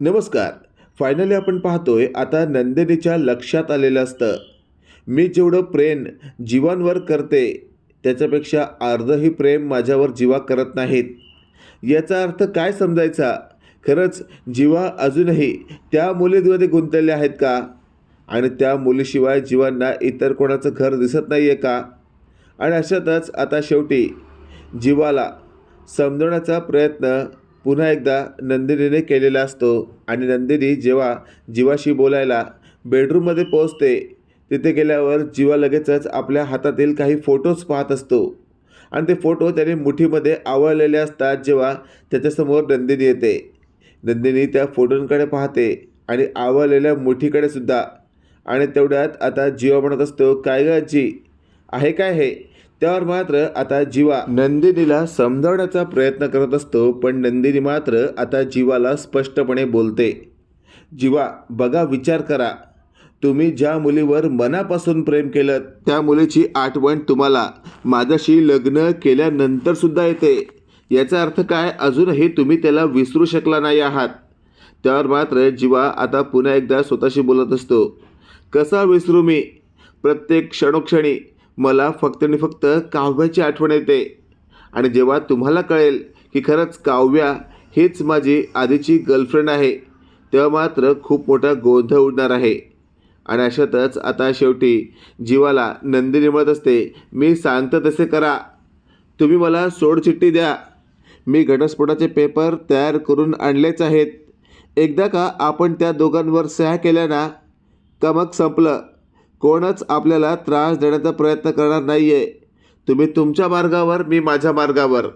नमस्कार. फायनली आपण पाहतोय आता नंदिनीच्या लक्षात आलेलं असतं. मी जेवढं प्रेम जीवांवर करते त्याच्यापेक्षा अर्धही प्रेम माझ्यावर जीवा करत नाहीत. याचा अर्थ काय समजायचा? खरंच जीवा अजूनही त्या मुलीमध्ये गुंतलेल्या आहेत का? आणि त्या मुलीशिवाय जीवांना इतर कोणाचं घर दिसत नाही आहे का? आणि अशातच आता शेवटी जीवाला समजवण्याचा प्रयत्न पुन्हा एकदा नंदिनीने केलेला असतो आणि नंदिनी जेव्हा जीवाशी बोलायला बेडरूममध्ये पोहोचते तिथे गेल्यावर जीवा लगेचच आपल्या हातातील काही फोटोज पाहत असतो. आणि ते फोटो त्याने मुठीमध्ये आवळलेले असतात जेव्हा त्याच्यासमोर नंदिनी येते. नंदिनी त्या फोटोंकडे पाहते आणि आवळलेल्या मुठीकडे सुद्धा आणि तेवढ्यात आता जीवा म्हणत असतो काय ग जी आहे काय हे? त्यावर मात्र आता जीवा नंदिनीला समजावण्याचा प्रयत्न करत असतो पण नंदिनी मात्र आता जीवाला स्पष्टपणे बोलते. जीवा बघा विचार करा. तुम्ही ज्या मुलीवर मनापासून प्रेम केलं त्या मुलीची आठवण तुम्हाला माझ्याशी लग्न केल्यानंतर सुद्धा येते. याचा अर्थ काय? अजूनही तुम्ही त्याला विसरू शकला नाही आहात. त्यावर मात्र जीवा आता पुन्हा एकदा स्वतःशी बोलत असतो. कसा विसरू मी? प्रत्येक क्षणोक्षणी मला फक्त आणि फक्त काव्याची आठवण येते. आणि जेव्हा तुम्हाला कळेल की खरंच काव्या हीच माझी आधीची गर्लफ्रेंड आहे तेव्हा मात्र खूप मोठा गोंधळ उडणार आहे. आणि अशातच आता शेवटी जीवाला नंदिनी म्हणत असते मी सांगतं तसे करा. तुम्ही मला सोडचिठ्ठी द्या. मी घटस्फोटाचे पेपर तयार करून आणलेच आहेत. एकदा का आपण त्या दोघांवर सह्या केल्या ना का मग संपलं? कोणच आपल्याला त्रास देण्याचा प्रयत्न करणार नाही आहे तुम्ही तुमच्या मार्गावर मी माझ्या मार्गावर.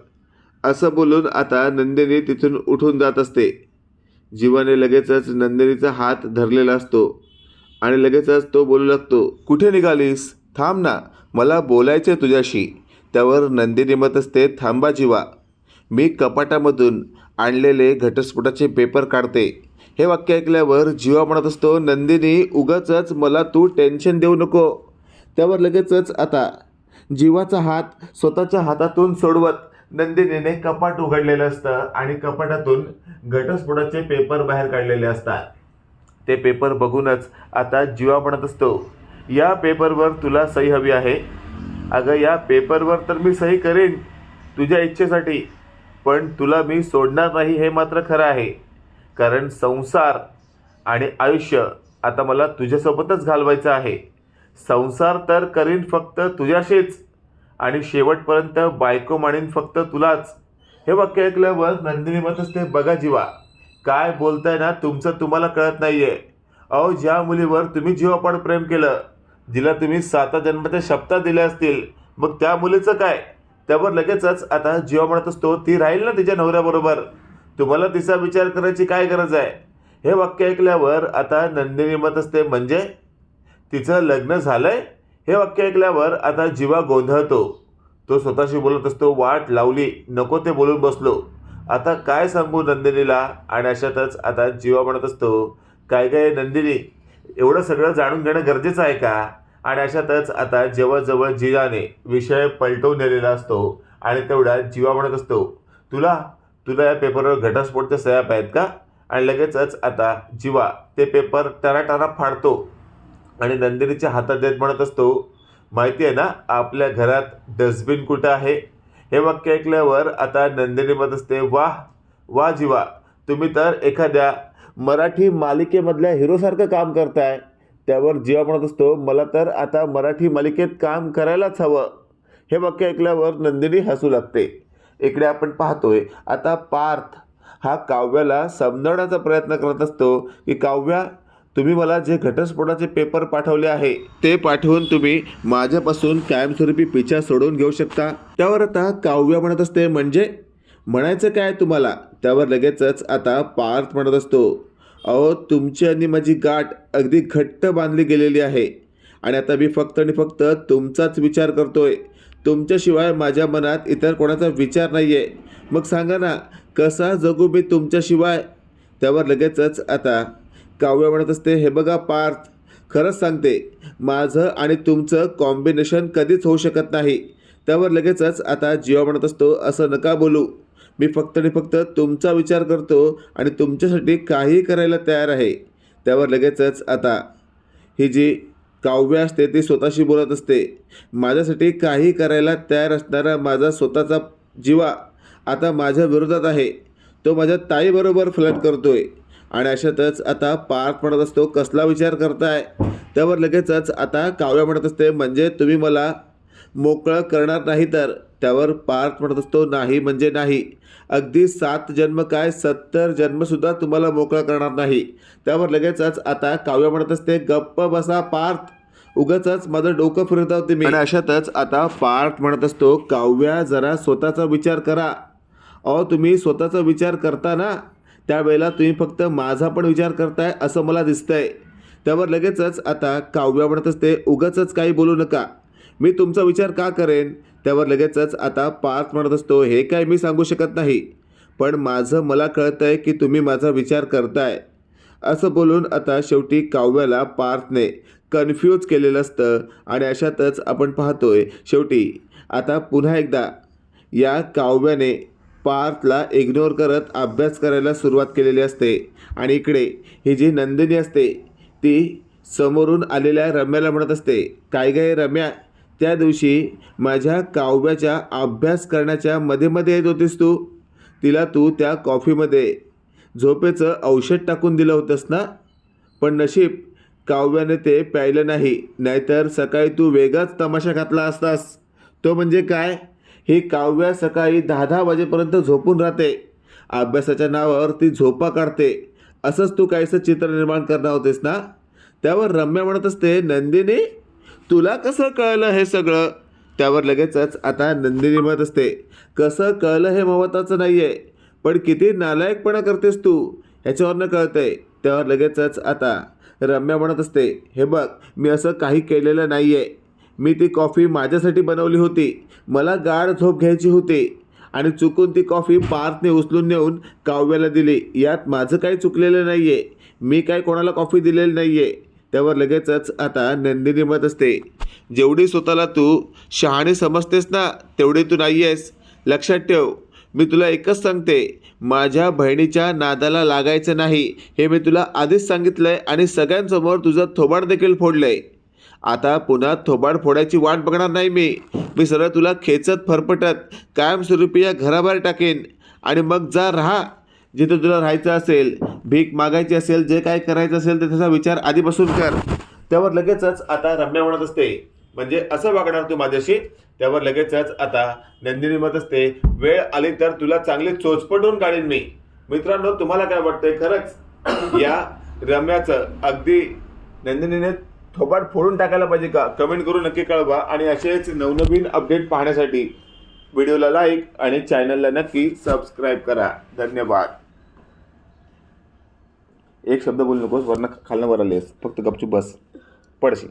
असं बोलून आता नंदिनी तिथून उठून जात असते. जीवाने लगेचच नंदिनीचा हात धरलेला असतो आणि लगेचच तो बोलू लागतो कुठे निघालीस? थांब ना मला बोलायचं आहे तुझ्याशी. त्यावर नंदिनी मत असते थांबा जीवा. मी कपाटामधून आणलेले घटस्फोटाचे पेपर काढते. हे वाक्य ऐकल्यावर जीवा म्हणत असतो नंदिनी उगाचच मला तू टेन्शन देऊ नको. त्यावर लगेचच आता जीवाचा हात स्वतःच्या हातातून सोडवत नंदिनीने कपाट उघडलेलं असतं आणि कपाटातून घटस्फोटाचे पेपर बाहेर काढलेले असतात. ते पेपर बघूनच आता जीवा म्हणत असतो या पेपरवर तुला सही हवी आहे. अगं या पेपरवर तर मी सही करेन तुझ्या इच्छेसाठी पण तुला मी सोडणार नाही हे मात्र खरं आहे. कारण संसार आणि आयुष्य आता मला तुझ्यासोबतच घालवायचं आहे. संसार तर करीन फक्त तुझ्याशीच आणि शेवटपर्यंत बायको म्हणेन फक्त तुलाच. हे वाक्य ऐकल्यावर नंदिनी म्हणत असते बघा जीवा काय बोलताय ना तुमचं तुम्हाला कळत नाहीये. अहो ज्या मुलीवर तुम्ही जीवापाड प्रेम केलं जिला तुम्ही साता जन्माच्या शपथा दिल्या असतील मग त्या मुलीचं काय? त्यावर लगेचच आता जीवा म्हणत असतो ती राहील ना तिच्या नवऱ्याबरोबर. तुम्हाला तिचा विचार करायची काय गरज आहे? हे वाक्य ऐकल्यावर आता नंदिनी मत असते म्हणजे? तिचं लग्न झालंय? हे वाक्य ऐकल्यावर आता जीवा गोंधळतो. तो स्वतःशी बोलत असतो वाट लावली नको ते बोलून बसलो. आता काय सांगू नंदिनीला? आणि अशातच आता जीवा म्हणत असतो काय काय नंदिनी एवढं सगळं जाणून घेणं गरजेचं आहे का? आणि अशातच आता जवळजवळ जिजाने विषय पलटवून नेलेला असतो आणि तेवढ्यात जीवा म्हणत असतो तुला तुला या पेपरवर घटस्फोटच्या सह्याप आहेत का? आणि लगेचच आता जीवा ते पेपर टराटरा फाडतो. आणि नंदिनीच्या हातात देत म्हणत असतो माहिती आहे ना आपल्या घरात डस्टबिन कुठं आहे? हे वाक्य ऐकल्यावर आता नंदिनी म्हणत असते वाह वा जीवा तुम्ही तर एखाद्या मराठी मालिकेमधल्या हिरोसारखं काम करताय. त्यावर जीवा म्हणत असतो मला तर आता मराठी मालिकेत काम करायलाच हवं. हे वाक्य ऐकल्यावर नंदिनी हसू लागते. इकडे आपण पाहतोय आता पार्थ हा काव्याला समजवण्याचा प्रयत्न करत असतो की काव्या तुम्ही मला जे घटस्फोटाचे पेपर पाठवले आहे ते पाठवून तुम्ही माझ्यापासून कायमस्वरूपी पिछा सोडवून घेऊ शकता. त्यावर आता काव्य म्हणत असते म्हणजे? म्हणायचं काय तुम्हाला? त्यावर लगेचच आता पार्थ म्हणत असतो अहो तुमची आणि माझी गाठ अगदी घट्ट बांधली गेलेली आहे आणि आता मी फक्त आणि फक्त तुमचाच विचार करतोय. तुमच्याशिवाय माझ्या मनात इतर कोणाचा विचार नाही आहे मग सांगा ना कसा जगू मी तुमच्याशिवाय? त्यावर लगेचच आता काव्य म्हणत असते हे बघा पार्थ खरंच सांगते माझं आणि तुमचं कॉम्बिनेशन कधीच होऊ शकत नाही. त्यावर लगेचच आता जीवा म्हणत असतो असं नका बोलू. मी फक्त आणि फक्त तुमचा विचार करतो आणि तुमच्यासाठी काही करायला तयार आहे. त्यावर लगेचच आता ही जी काव्य असते ती स्वतःशी बोलत असते. माझ्यासाठी काही करायला तयार असणारा माझा स्वतःचा जीवा आता माझ्या विरोधात आहे. तो माझ्या ताईबरोबर फ्लट करतोय. आणि अशातच आता पार्थ म्हणत असतो कसला विचार करताय? त्यावर लगेचच आता काव्य म्हणत असते म्हणजे तुम्ही मला मोकळं करणार नाही तर? त्यावर पार्थ म्हणत असतो नाही म्हणजे नाही. अगदी सात जन्म काय सत्तर जन्मसुद्धा तुम्हाला मोकळा करणार नाही. त्यावर लगेचच आता काव्य म्हणत असते गप्प बसा पार्थ. उगाच माझं डोकं फिरत होते मी. अशातच आता पार्थ म्हणत असतो काव्या जरा स्वतःचा विचार करा. अहो तुम्ही स्वतःचा विचार करता ना त्यावेळेला तुम्ही फक्त माझा पण विचार करताय असं मला दिसतंय. त्यावर लगेचच आता काव्या म्हणत असते उगाचच काही बोलू नका. मी तुमचा विचार का करेन? त्यावर लगेचच आता पार्थ म्हणत असतो. हे काय मी सांगू शकत नाही. पण माझं मला कळतं आहे की तुम्ही माझा विचार करताय. असं बोलून आता शेवटी काव्याला पार्थने कन्फ्यूज केलेलं असतं आणि अशातच आपण पाहतोय शेवटी आता पुन्हा एकदा या काव्याने पार्थला इग्नोर करत अभ्यास करायला सुरुवात केलेली असते. आणि इकडे ही जी नंदिनी असते ती समोरून आलेल्या रम्याला म्हणत असते काय काय रम्या? त्या दिवशी माझ्या काव्याच्या अभ्यास करण्याच्या मध्ये मध्ये येत होतीस तू. तिला तू त्या कॉफीमध्ये झोपेचं औषध टाकून दिलं होतंस ना? पण नशीब काव्याने ते प्यायलं नाही नाहीतर सकाळी तू वेगळाच तमाशा घातला असतास. तो म्हणजे काय? ही काव्या सकाळी दहा दहा वाजेपर्यंत झोपून राहते. अभ्यासाच्या नावावर ती झोपा काढते. असंच तू काहीसं चित्र निर्माण करणार होतेस ना? त्यावर रम्या म्हणत असते नंदिनी तुला कसं कळलं हे सगळं? त्यावर लगेचच आता नंदिनी म्हणत असते कसं कळलं हे महत्त्वाचं नाही आहे पण किती नालायकपणा करतेस तू ह्याच्यावरनं कळतंय. त्यावर लगेचच आता रम्या म्हणत असते हे बघ मी असं काही केलेलं नाही आहे मी ती कॉफी माझ्यासाठी बनवली होती. मला गाढ झोप घ्यायची होती आणि चुकून ती कॉफी पार्थने उचलून नेऊन काव्याला दिली. यात माझं काही चुकलेलं नाही आहे मी काय कोणाला कॉफी दिलेली नाही आहे त्यावर लगेचच आता नंदिनी मत असते जेवढी स्वतःला तू शहाणी समजतेस ना तेवढी तू नाही आहेस. लक्षात ठेव मी तुला एकच सांगते माझ्या बहिणीच्या नादाला लागायचं नाही हे मी तुला आधीच सांगितलंय आणि सगळ्यांसमोर तुझं थोबाड देखील फोडलंय. आता पुन्हा थोबाड फोडायची वाट बघणार नाही मी. मी सरळ तुला खेचत फरफटत कायमस्वरूपी या घराबाहेर टाकेन आणि मग जा राहा. जिथे तुला राहायचं असेल भीक मागायची असेल जे काय करायचं असेल ते त्याचा विचार आधीपासून कर. त्यावर लगेचच आता रम्या म्हणत असते. म्हणजे असं वागणार तू माझ्याशी? त्यावर लगेचच आता नंदिनी म्हणत असते वेळ आली तर तुला चांगली चोचपटून काढीन मी. मित्रांनो तुम्हाला काय वाटतंय? खरंच या रम्याचं अगदी नंदिनीने थोबाट फोडून टाकायला पाहिजे का? कमेंट करून नक्की कळवा. आणि असेच नवनवीन अपडेट पाहण्यासाठी व्हिडिओला लाईक आणि चॅनलला नक्की सबस्क्राईब करा. धन्यवाद. एक शब्द बोलू नकोस वरनं खालनं वर आलेस फक्त गपचूप बस. पडशी